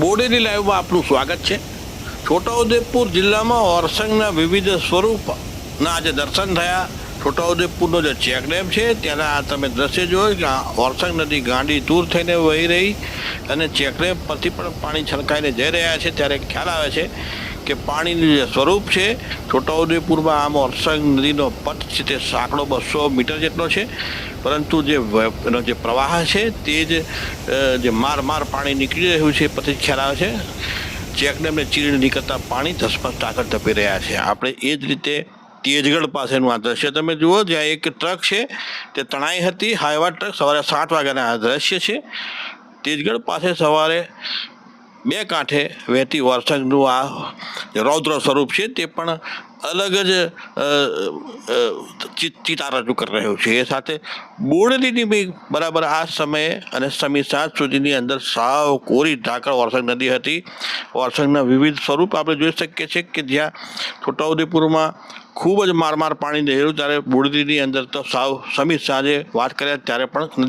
બોડેલી લાઈવમાં આપનું સ્વાગત છે. છોટાઉદેપુર જિલ્લામાં ઓરસંગના વિવિધ સ્વરૂપના આજે દર્શન થયા. છોટાઉદેપુરનો જે ચેકડેમ છે, ત્યાંના તમે દ્રશ્ય જોયું કે ઓરસંગ નદી ગાંડી દૂર થઈને વહી રહી અને ચેકડેમ પરથી પણ પાણી છલકાઈને જઈ રહ્યા છે, ત્યારે ખ્યાલ આવે છે કે પાણીનું જે સ્વરૂપ છે, છોટાઉદેપુરમાં આમ ઓરસંગ નદીનો પટ છે, તે સાંકડો બસો મીટર જેટલો છે. પરંતુ જે એનો જે પ્રવાહ છે, તે જ જે માર માર પાણી નીકળી રહ્યું છે, પછી ખ્યાલ આવે છે ચેકડેમને ચીરીને નીકળતા પાણી ધસમસ આગળ ધપી રહ્યા છે. આપણે એ જ રીતે તેજગઢ પાસેનું આ દ્રશ્ય તમે જુઓ, જ્યાં એક ટ્રક છે, તે તણાઈ હતી. હાઈવા ટ્રક સવારે સાત વાગ્યાના આ દ્રશ્ય છે. તેજગઢ પાસે સવારે બે કાંઠે વહેતી વરસાદનું આ રૌદ્ર સ્વરૂપ છે તે પણ અલગ જ ચિતા રજૂ કરી રહ્યું છે. એ સાથે બોરડીની બી બરાબર આ સમયે અને સમી સાત સુધીની અંદર સાવ કોરી ઢાંકળ વરસાદ નદી હતી. વરસાદના વિવિધ સ્વરૂપ આપણે જોઈ શકીએ છીએ કે જ્યાં છોટાઉદેપુરમાં ખૂબ જ માર માર પાણી રહેલું ત્યારે બોરડીની અંદર તો સાવ સમી સાંજે વાત કર્યા ત્યારે પણ